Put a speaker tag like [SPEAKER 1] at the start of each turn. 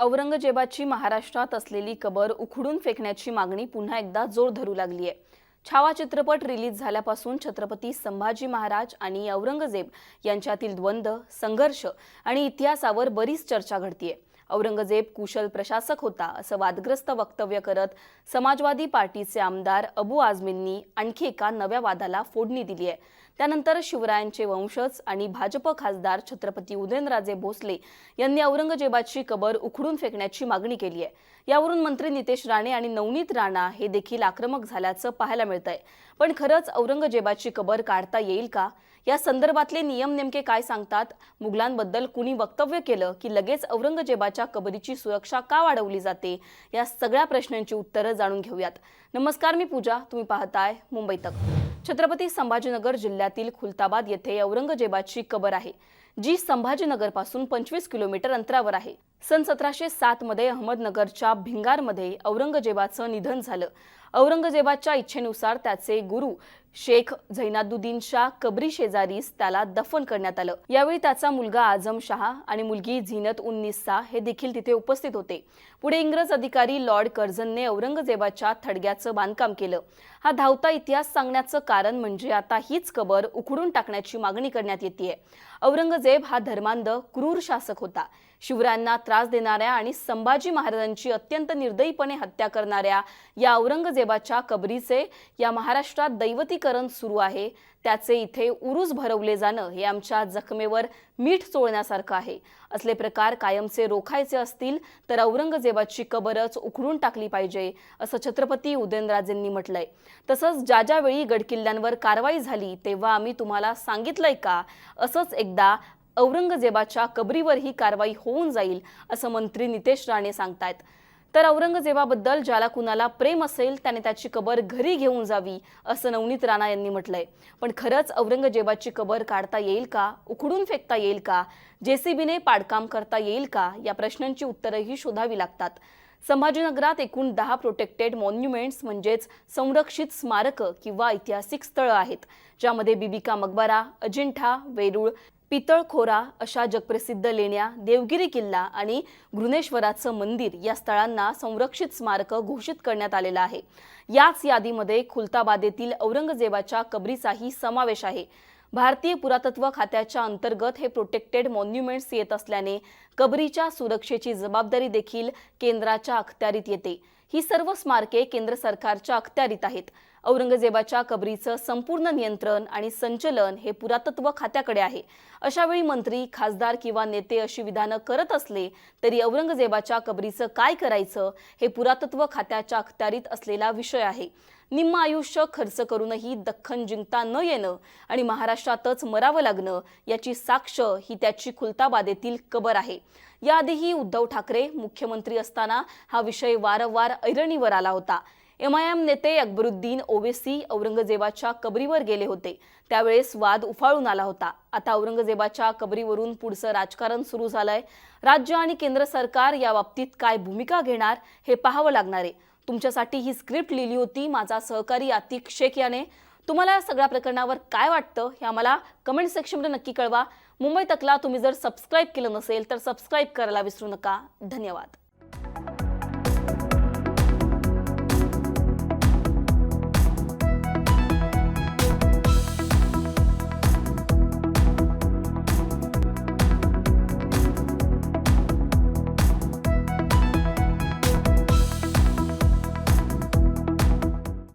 [SPEAKER 1] औरंगजेबाची महाराष्ट्रात असलेली कबर उखडून फेकण्याची मागणी पुन्हा एकदा जोर धरू लागली आहे. छावा चित्रपट रिलीज झाल्यापासून छत्रपती संभाजी महाराज आणि औरंगजेब यांच्यातील द्वंद्व संघर्ष आणि इतिहासावर बरीच चर्चा घडतीये. औरंगजेब कुशल प्रशासक होता असं वादग्रस्त वक्तव्य करत समाजवादी पार्टीचे आमदार अबू आझमींनी आणखी एका नव्या वादाला फोडणी दिली आहे. त्यानंतर शिवरायांचे वंशज आणि भाजप खासदार छत्रपती उदयनराजे भोसले यांनी औरंगजेबाची कबर उखडून फेकण्याची मागणी केली आहे. यावरून मंत्री नितेश राणे आणि नवनीत राणा हे देखील आक्रमक झाल्याचं पाहायला मिळतंय. पण खरंच औरंगजेबाची कबर काढता येईल का? या संदर्भातले नियम नेमके काय सांगतात? मुघलांबद्दल कुणी वक्तव्य केलं की लगेच औरंगजेबाच्या कबरीची सुरक्षा का वाढवली जाते? या सगळ्या प्रश्नांची उत्तरं जाणून घेऊयात. नमस्कार मी पूजा. तुम्ही पाहताय मुंबई तक. छत्रपती संभाजीनगर जिल्ह्यातील खुलताबाद येथे औरंगजेबाची कबर आहे जी संभाजीनगरपासून पंचवीस किलोमीटर अंतरावर आहे. सन सतराशे सात मध्ये अहमदनगरच्या भिंगारमध्ये औरंगजेबाचं निधन झालं. औरंगजेबाच्या इच्छेनुसार त्याचे गुरु शेख झैनादुद्दीनच्या कबरी शेजारीस त्याला दफन करण्यात आलं. यावेळी त्याचा मुलगा आझम शहा आणि मुलगी झिनत उन निस्सा हे देखील तिथे उपस्थित होते. पुढे इंग्रज अधिकारी लॉर्ड कर्झनने औरंगजेबाच्या थडग्याचं बांधकाम केलं. हा धावता इतिहास सांगण्याचं कारण म्हणजे आता हीच कबर उखडून टाकण्याची मागणी करण्यात येते औरंगजेब हा धर्मांध क्रूर शासक होता. शिवरायांना त्रास देणाऱ्या आणि संभाजी महाराजांची अत्यंत निर्दयीपणे हत्या करणाऱ्या या औरंगजेबाच्या कबरीचे या महाराष्ट्रात दैवतीकरण सुरू आहे. त्याचे इथे उरूस भरवले जाणं हे आमच्या जखमेवर मीठ चोळण्यासारखं आहे. असले प्रकार कायमचे रोखायचे असतील तर औरंगजेबाची कबरच उखडून टाकली पाहिजे असं छत्रपती उदयनराजेंनी म्हटलंय. तसंच ज्या ज्यावेळी गडकिल्ल्यांवर कारवाई झाली तेव्हा आम्ही तुम्हाला सांगितलंय का? असंच एकदा औरंगजेबाच्या कबरीवर ही कारवाई होऊन जाईल असं मंत्री नितेश राणे सांगतायत. तर औरंगजेबाबद्दल ज्याला कुणाला प्रेम असेल त्याने त्याची कबर घरी घेऊन जावी असं नवनीत राणा यांनी म्हटलंय. पण खरंच औरंगजेबाची कबर काढता येईल का? उखडून फेकता येईल का? जेसीबीने पाडकाम करता येईल का? या प्रश्नांची उत्तरंही शोधावी लागतात. संभाजीनगरात एकूण दहा प्रोटेक्टेड मॉन्युमेंट्स म्हणजेच संरक्षित स्मारकं किंवा ऐतिहासिक स्थळं आहेत ज्यामध्ये बिबिका मकबरा अजिंठा वेरूळ पितळखोरा अशा जगप्रसिद्ध लेण्या देवगिरी किल्ला आणि घृणेश्वराचं मंदिर या स्थळांना संरक्षित स्मारक घोषित करण्यात आलेलं आहे. याच यादीमध्ये खुलताबादेतील औरंगजेबाच्या कबरीचाही समावेश आहे. भारतीय पुरातत्व खात्याच्या अंतर्गत हे प्रोटेक्टेड मॉन्युमेंट्स येत असल्याने कबरीच्या सुरक्षेची जबाबदारी देखील केंद्राच्या अखत्यारीत येते. ही सर्व स्मारके केंद्र सरकारच्या अखत्यारीत आहेत. औरंगजेबाच्या कबरीचं संपूर्ण नियंत्रण आणि संचलन हे पुरातत्व खात्याकडे आहे. अशावेळी मंत्री खासदार किंवा नेते अशी विधानं करत असले तरी औरंगजेबाच्या कबरीचं काय करायचं हे पुरातत्व खात्याच्या अखत्यारीत असलेला विषय आहे. निम्म आयुष्य खर्च करूनही दख्खन जिंकता न येणं आणि महाराष्ट्रातच मरावं लागणं याची साक्ष ही त्याची खुलताबादेतील कबर आहे. याआधीही उद्धव ठाकरे मुख्यमंत्री असताना हा विषय वारंवार ऐरणीवर आला होता. एम आय एम नेते अकबरुद्दीन ओवेसी औरंगजेबाच्या कबरीवर गेले होते. त्यावेळेस वाद उफाळून आला होता. आता औरंगजेबाच्या कबरीवरून पुढचं राजकारण सुरू झालंय. राज्य आणि केंद्र सरकार या बाबतीत काय भूमिका घेणार हे पाहावं लागणार आहे. तुमच्यासाठी ही स्क्रिप्ट लिहिली होती माझा सहकारी आतिक शेख याने. तुम्हाला या सगळ्या प्रकरणावर काय वाटतं हे आम्हाला कमेंट सेक्शनमध्ये नक्की कळवा. मुंबई तकला तुम्ही जर सबस्क्राईब केलं नसेल तर सबस्क्राईब करायला विसरू नका. धन्यवाद.